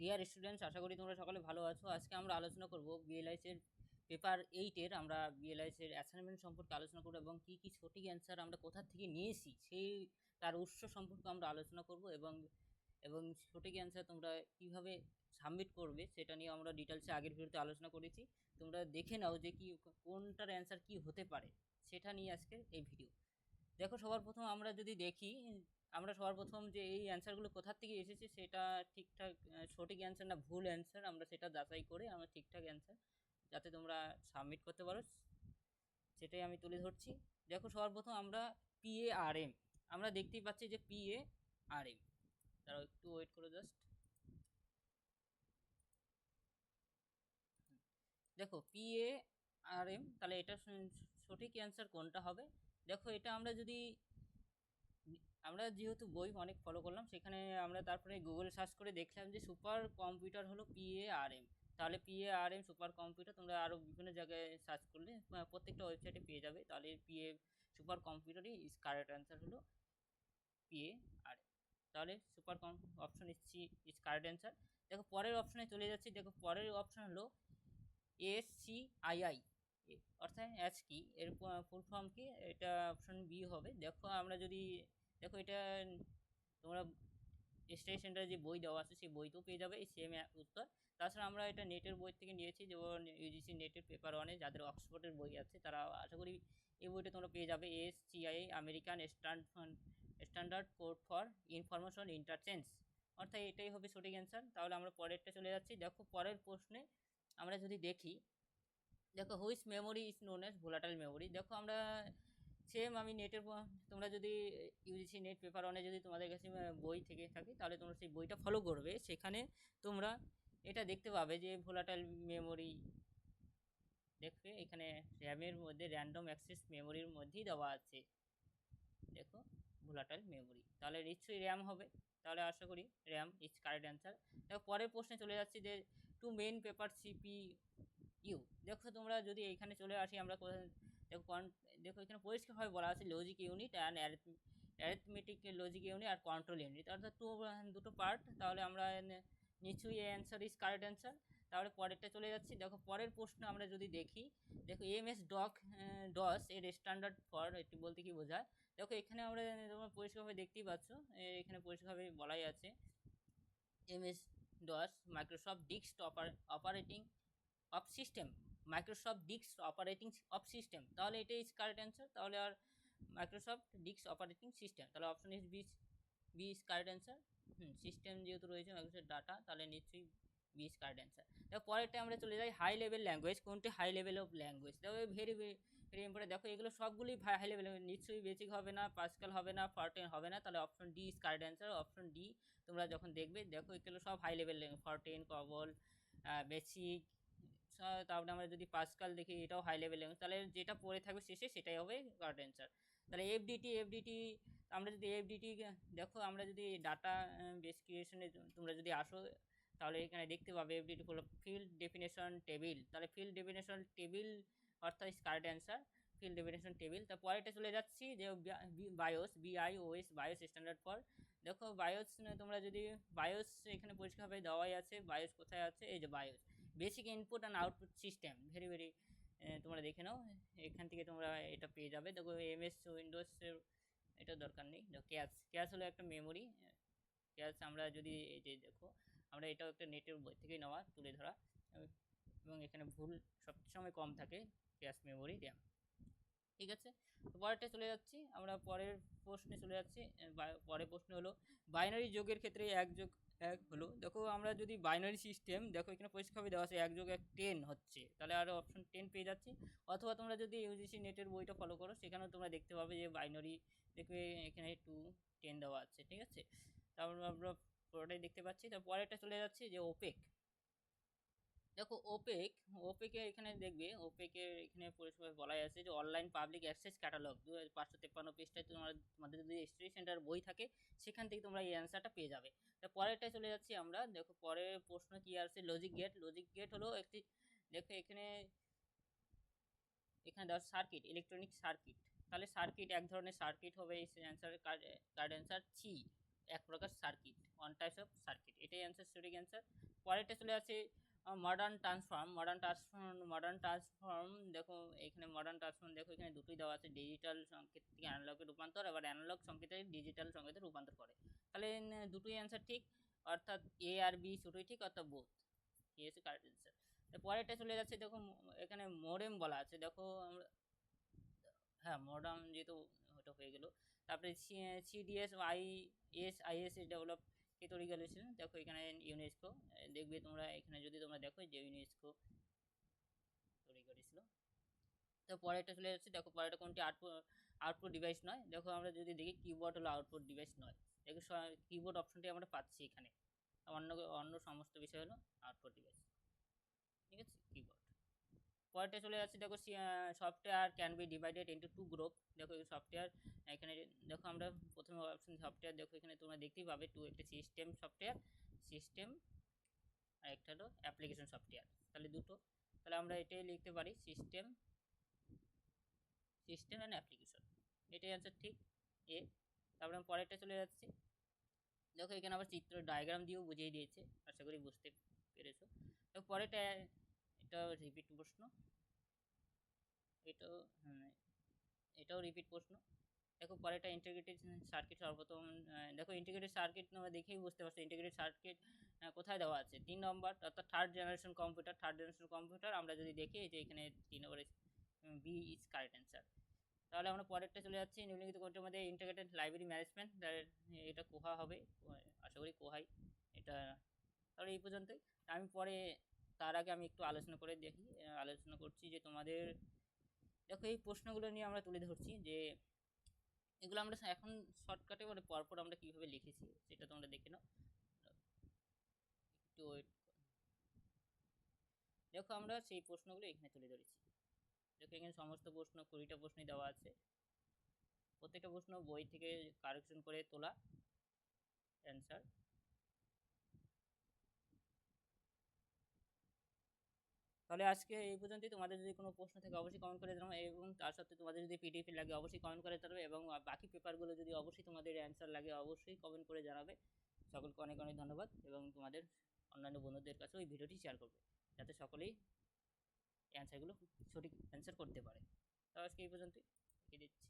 Dear students আশা করি তোমরা সকলে ভালো আছো। আজকে আমরা আলোচনা করব বিএলআইসের পেপার এইটের আমরা বিএলআইসের অ্যাসাইনমেন্ট সম্পর্কে আলোচনা করব এবং কী কী সঠিক অ্যান্সার আমরা কোথা থেকে নিয়েছি, সেই তার উৎস সম্পর্কে আমরা আলোচনা করব এবং এবং সঠিক অ্যান্সার তোমরা কীভাবে সাবমিট করবে সেটা নিয়ে আমরা ডিটেলসে আগের ভিডিওতে আলোচনা করেছি। তোমরা দেখে নাও যে কি, কোনটার অ্যান্সার কি হতে পারে, সেটা নিয়ে আজকে এই ভিডিও দেখো, সবার প্রথম আমরা যদি দেখি আমরা সবার প্রথম যে এই অ্যান্সারগুলো কোথার থেকে এসেছে সেটা ঠিকঠাক সঠিক অ্যান্সার না ভুল অ্যান্সার আমরা সেটা যাচাই করে আমরা ঠিকঠাক অ্যান্সার যাতে তোমরা সাবমিট করতে পারো। সেটাই আমি তুলে ধরছি। দেখো সবার প্রথম আমরা পিএ আর এম আমরা দেখতেই পাচ্ছি যে পিএ আর এম তারা একটু ওয়েট করো জাস্ট দেখো পিএ আর এম তাহলে এটা সঠিক অ্যান্সার কোনটা হবে? দেখো এটা আমরা যদি আমরা যেহেতু বই অনেক ফলো করলাম, সেখানে আমরা তারপরে গুগল সার্চ করে দেখলাম যে সুপার কম্পিউটার হলো পিএ আর এম তাহলে P A R M super computer তোমরা আরও বিভিন্ন জায়গায় সার্চ করলে প্রত্যেকটা ওয়েবসাইটে পেয়ে যাবে। তাহলে পিএ সুপার কম্পিউটারই কারেক্ট অ্যান্সার হলো পিএ আর এম তাহলে সুপার কম অপশন ইসছি ইজ কারেক্ট অ্যান্সার দেখো পরের অপশনে চলে যাচ্ছি। দেখো পরের অপশন হলো এস সি আই আই অর্থাৎ অ্যাচ কি? এর ফুল ফর্ম কি? এটা অপশন বি হবে। দেখো আমরা যদি দেখো এটা, তোমরা স্টাডি সেন্টারে যে বই দেওয়া আছে, সেই বইতেও পেয়ে যাবে, এই সেম উত্তর। তাছাড়া আমরা এটা নেটের বই থেকে নিয়েছি যেমন ইউজিসি নেটের পেপার ওয়ানে যাদের অক্সফোর্ডের বই আছে, তারা আশা করি এই বইটা তোমরা পেয়ে যাবে। S C I American stand standard code for information interchange অর্থাৎ এটাই হবে সঠিক অ্যান্সার তাহলে আমরা পরেরটা চলে যাচ্ছি। দেখো, পরের প্রশ্নে আমরা যদি দেখি, দেখো which memory is known as volatile memory দেখো, আমরা সেম আমি নেটের তোমরা যদি ইউজিসি নেট পেপার অনে যদি তোমাদের কাছে বই থেকে থাকে, তাহলে তোমরা সেই বইটা ফলো করবে। সেখানে তোমরা এটা দেখতে পাবে যে ভোলাটাইল মেমোরি দেখবে, এখানে র্যামের মধ্যে র্যান্ডম অ্যাক্সেস মেমোরির মধ্যেই দেওয়া আছে। দেখো ভোলাটাইল মেমোরি তাহলে নিশ্চয়ই র্যাম হবে। তাহলে আশা করি র্যাম ইজ কারেক্ট অ্যান্সার দেখো, পরের প্রশ্নে চলে যাচ্ছি যে two main paper C P U দেখো, তোমরা যদি এখানে চলে আসি, আমরা দেখো দেখো এখানে পরিষ্কারভাবে বলা আছে logic unit and arithmetic logic unit R control unit অর্থাৎ টু দুটো পার্ট তাহলে আমরা নিশ্চয়ই অ্যান্সার ইজ কারেক্ট অ্যান্সার তাহলে পরেরটা চলে যাচ্ছি। দেখো পরের প্রশ্ন আমরা যদি দেখি, দেখো এম এস ডক ডস এর স্ট্যান্ডার্ড ফর এটি বলতে কি বোঝায়? দেখো এখানে আমরা, তোমরা পরিষ্কারভাবে দেখতেই পাচ্ছ এখানে পরিষ্কারভাবে বলাই আছে M S DOS Microsoft disk operating of system Microsoft disk operating of system তাহলে এটাই ইজ কারেক্ট অ্যান্সার তাহলে আর মাইক্রোসফট ডিস্ক অপারেটিং সিস্টেম তাহলে option is B B is correct answer hmm system যেহেতু রয়েছে মাইক্রোসফট ডাটা তাহলে নিশ্চয়ই B is correct answer দেখো পরেরটা আমরা চলে যাই হাই লেভেল ল্যাঙ্গুয়েজ কোনটি হাই লেভেল অফ ল্যাঙ্গুয়েজ দেখো ভেরি ভেরি ইম্পর্টেন্ট দেখো এগুলো সবগুলোই হাই লেভেল নিশ্চয়ই বেসিক হবে না পাসকাল হবে না ফরটেন হবে না, তাহলে option D is correct answer option D তোমরা যখন দেখবে, দেখো এগুলো সব হাই লেভেল ফরটেন কবল বেসিক তারপরে আমরা যদি পাসকাল দেখি, এটাও হাই লেভেল তাহলে যেটা পড়ে থাকবে শেষে সেটাই হবে কারেক্ট অ্যান্সার তাহলে এফডিটি এফডিটি আমরা যদি এফডিটি দেখো আমরা যদি ডাটা বেস ক্রিয়েশনে তোমরা যদি আসো, তাহলে এখানে দেখতে পাবে এফডিটি হলো ফিল্ড ডেফিনেশন টেবিল তাহলে ফিল্ড ডেফিনেশন টেবিল অর্থাৎ correct answer field definition table তার পরেরটা চলে যাচ্ছি, যে BIOS BIOS BIOS standard for দেখো বায়োস তোমরা যদি বায়োস এখানে পরিষ্কারভাবে দেওয়াই আছে বায়োস কোথায় আছে, এই যে BIOS basic input and output system very very তোমরা দেখে নাও, এখান থেকে তোমরা এটা পেয়ে যাবে। দেখো এমএস উইন্ডোজের এটা দরকার নেই। দেখো ক্যাশ ক্যাশ হলো একটা মেমোরি ক্যাশ আমরা যদি এই যে দেখো, আমরা এটাও একটা নেটের বই থেকে নেওয়া, তুলে ধরা। এবং এখানে ভুল সবসময় কম থাকে ক্যাশ মেমোরি র্যাম ঠিক আছে? তো পরেরটা চলে যাচ্ছি। আমরা পরের প্রশ্নে চলে যাচ্ছি। পরের প্রশ্ন হলো বাইনারি যোগের ক্ষেত্রে এক যোগ এক হলো, দেখো আমরা যদি বাইনারি সিস্টেম দেখো এখানে পরিষ্কারভাবে দেওয়া আছে এক যোগ এক টেন হচ্ছে। তাহলে আরও অপশন টেন পেয়ে যাচ্ছি। অথবা তোমরা যদি ইউজিসি নেটের বইটা ফলো করো, সেখানেও তোমরা দেখতে পাবে যে বাইনারি দেখবে এখানে টু টেন দেওয়া আছে, ঠিক আছে? তারপর আমরা পুরোটাই দেখতে পাচ্ছি। তারপরে একটা চলে যাচ্ছে যে ওপেক দেখো ওপেক ওপেকের এখানে দেখবে ওপেকের এখানে পরিষেবা বলাই আছে যে অনলাইন পাবলিক অ্যাক্সেস ক্যাটালগ দু হাজার পাঁচশো তেপ্পান্ন পেজটায় তোমার, তোমাদের যদি স্টাডি সেন্টার বই থাকে, সেখান থেকে তোমরা এই অ্যান্সারটা পেয়ে যাবে। তা পরেরটায় চলে যাচ্ছি আমরা, দেখো পরের প্রশ্ন কি আছে লজিক গেট লজিক গেট হলো একটি, দেখো এখানে এখানে দেওয়া সার্কিট ইলেকট্রনিক সার্কিট তাহলে সার্কিট এক ধরনের সার্কিট হবে, এই অ্যান্সারের কার্ড অ্যান্সার সি এক প্রকার circuit one types of circuit এটাই অ্যান্সার সঠিক অ্যান্সার পরেরটা চলে আসে modern transform modern transform modern transform দেখো এখানে মডার্ন ট্রান্সফর্ম দেখো এখানে দুটোই দেওয়া আছে ডিজিটাল সংকেত থেকে অ্যানালগে রূপান্তর আবার অ্যানালগ সংকেতে ডিজিটাল সংকেতে রূপান্তর করে। তাহলে দুটোই অ্যান্সার ঠিক, অর্থাৎ এ আর বি দুটোই ঠিক, অর্থাৎ বোথ হচ্ছে কারেক্ট অ্যান্সার পরেরটা চলে যাচ্ছে, দেখো, এখানে মোডেম বলা আছে, দেখো, আমরা হ্যাঁ মডার্ন যেহেতু ওটা হয়ে গেল। তারপরে CDS I S IS develop কে তৈরি দেখো এখানে ইউনেস্কো দেখবে তোমরা এখানে যদি তোমরা দেখো যে ইউনেস্কো তৈরি করেছিল তো পরেরটা চলে যাচ্ছে, দেখো পরেরটা কোনটি আউটপুট আউটপুট ডিভাইস নয়। দেখো আমরা যদি দেখি কিবোর্ড হলো আউটপুট ডিভাইস নয়। দেখো কিবোর্ড অপশনটি আমরা পাচ্ছি এখানে। অন্য অন্য সমস্ত বিষয় হলো আউটপুট ডিভাইস পরেরটা চলে যাচ্ছে, দেখো software can be divided into two group দেখো সফটওয়্যার এখানে দেখো আমরা প্রথমে অপশন সফটওয়্যার দেখো এখানে তোমরা দেখতেই পাবে টু একটা সিস্টেম সফটওয়্যার সিস্টেম আর একটা হলো অ্যাপ্লিকেশন সফটওয়্যার তাহলে দুটো, তাহলে আমরা এটাই লিখতে পারি সিস্টেম সিস্টেম অ্যান্ড অ্যাপ্লিকেশন এটাই অ্যান্সার ঠিক এ তারপরে আমি পরেরটা চলে যাচ্ছি। দেখো এখানে আবার চিত্র ডায়াগ্রাম দিয়েও বুঝিয়ে দিয়েছে, আশা করি বুঝতে পেরেছ। তো পরেরটা এটা রিপিট প্রশ্ন। এটাও হ্যাঁ এটাও রিপিট প্রশ্ন। দেখো পরেরটা ইন্টিগ্রেটেড সার্কিট সর্বপ্রথম দেখো ইন্টিগ্রেটেড সার্কিট তোমরা দেখেই বুঝতে পারছ ইন্টিগ্রেটেড সার্কিট কোথায় দেওয়া আছে। তিন নম্বর, অর্থাৎ third generation computer third generation computer আমরা যদি দেখি যে এখানে তিন নম্বরে বি ইজ কারেক্ট অ্যান্সার তাহলে আমরা পরেরটা চলে যাচ্ছি নিম্নলিখিত কোনটির মধ্যে ইন্টিগ্রেটেড লাইব্রেরি ম্যানেজমেন্ট এটা কোহা হবে? আশা করি কোহাই। এটা, তাহলে এই পর্যন্তই। আমি পরে তার আগে আমি একটু আলোচনা করে দেখি আলোচনা করছি যে তোমাদের, দেখো এই প্রশ্নগুলো নিয়ে আমরা তুলে ধরছি যে এগুলো আমরা এখন শর্টকাটে মানে পরপর আমরা কীভাবে লিখেছি সেটা তোমরা দেখে নাও। একটু ওয়েট দেখো আমরা সেই প্রশ্নগুলো এখানে তুলে ধরেছি। দেখো এখানে সমস্ত প্রশ্ন, কুড়িটা প্রশ্নই দেওয়া আছে। প্রত্যেকটা প্রশ্ন বই থেকে কারেকশন করে তোলা। অ্যান্সার তাহলে আজকে এই পর্যন্তই। তোমাদের যদি কোনো প্রশ্ন থাকে, অবশ্যই কমেন্ট করে জানাও এবং তার সাথে তোমাদের যদি পিডিএফ লাগে, অবশ্যই কমেন্ট করে জানাবে এবং বাকি পেপারগুলো যদি অবশ্যই তোমাদের অ্যান্সার লাগে, অবশ্যই কমেন্ট করে জানাবে। সকলকে অনেক অনেক ধন্যবাদ এবং তোমাদের অন্যান্য বন্ধুদের কাছে ওই ভিডিওটি শেয়ার করবে, যাতে সকলেই অ্যান্সারগুলো সঠিক অ্যান্সার করতে পারে। তো আজকে এই পর্যন্তই। দিচ্ছি।